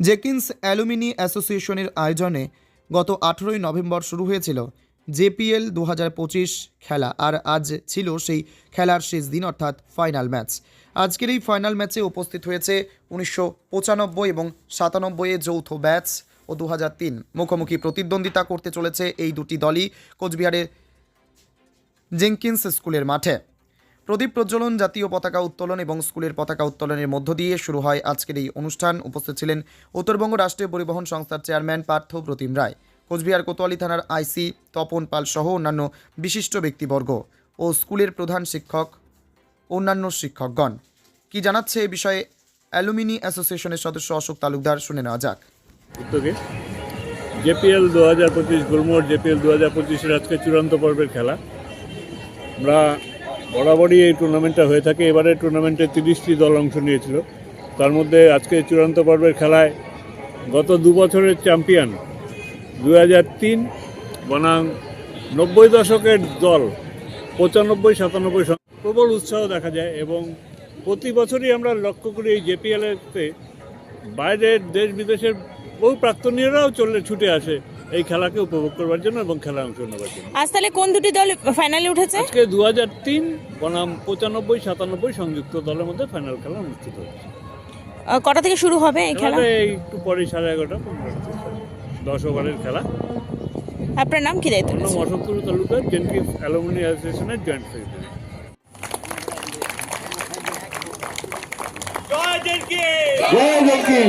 Jenkins alumni অ্যাসোসিয়েশনের আয়োজনে গত আঠেরোই নভেম্বর শুরু হয়েছিল জেপিএল দু হাজার পঁচিশ খেলা, আর আজ ছিল সেই খেলার শেষ দিন, অর্থাৎ ফাইনাল ম্যাচ। আজকের এই ফাইনাল ম্যাচে উপস্থিত হয়েছে উনিশশো পঁচানব্বই এবং সাতানব্বইয়ে যৌথ ব্যাচ ও দু মুখোমুখি প্রতিদ্বন্দ্বিতা করতে চলেছে এই দুটি দলই কোচবিহারের জেঙ্কিন্স স্কুলের মাঠে। প্রদীপ প্রজ্বলন, জাতীয় পতাকা উত্তোলন এবং স্কুলের পতাকা উত্তোলনের মধ্য দিয়ে শুরু হয় আজকের এই অনুষ্ঠান। উপস্থিত ছিলেন উত্তরবঙ্গ রাষ্ট্রীয় পরিবহন সংস্থার চেয়ারম্যান পার্থ প্রতিম রায়। কোচবিহার কোতোয়ালি থানার আইসি তপন পাল সহ অন্যান্য বিশিষ্ট ব্যক্তিবর্গ ও স্কুলের প্রধান শিক্ষক, অন্যান্য শিক্ষকগণ। কি জানাচ্ছে এ বিষয়ে অ্যালুমিনি অ্যাসোসিয়েশনের সদস্য অশোক তালুকদার, শুনে নেওয়া যাক। উদ্যোগে জেপিএল দু হাজার পঁচিশ গুলমোড় জেপিএল দু হাজার পঁচিশের আজকে চূড়ান্ত পর্বের খেলা। আমরা বরাবরই এই টুর্নামেন্টটা হয়ে থাকে। এবারে টুর্নামেন্টে তিরিশটি দল অংশ নিয়েছিল। তার মধ্যে আজকে চূড়ান্ত পর্বের খেলায় গত দু বছরের চ্যাম্পিয়ন দু হাজার তিন বনাম নব্বই দশকের দল পঁচানব্বই, সাতানব্বই প্রবল উৎসাহ দেখা যায় এবং প্রতি বছরই আমরা লক্ষ্য করি এই জেপিএলতে বাইরের দেশ বিদেশের বহু প্রাক্তনীয়রাও চলে ছুটে আসে। এই খেলাকে উপভোগ করবার জন্য এবং খেলা অংশ নেওয়ার জন্য আজ তাহলে কোন দুটি দল ফাইনালে উঠেছে আজকে দু হাজার তিন বনাম পঁচানব্বই সাতানব্বই সংযুক্ত দলের মধ্যে ফাইনাল খেলা অনুষ্ঠিত হচ্ছে কটা থেকে শুরু হবে এই খেলা একটু পরে সাড়ে এগারোটা দশ ওভারের খেলা আপনার নাম কি দায়িত্ব নাম রয়েছে? অশোক তুলু তালুকার জেনকিন্স অ্যালুমিনি অ্যাসোসিয়েশনের জয়েন্ট সেক্রেটারি জয় জঙ্কিন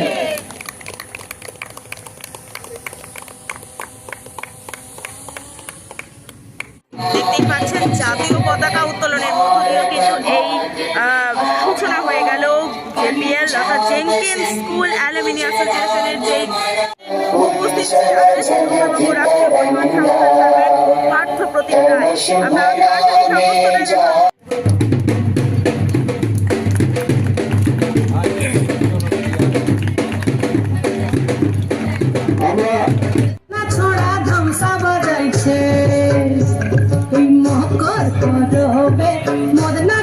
দেখতেই পাচ্ছেন, জাতীয় পতাকা উত্তোলনের মধ্য দিয়েও কিন্তু এই সূচনা হয়ে গেল জেপিএল অর্থাৎ জেঙ্কিন স্কুল অ্যালুমিনি অ্যাসোসিয়েশনের যে রাষ্ট্রীয় পরিমাণ সংস্থার সাবেক more than I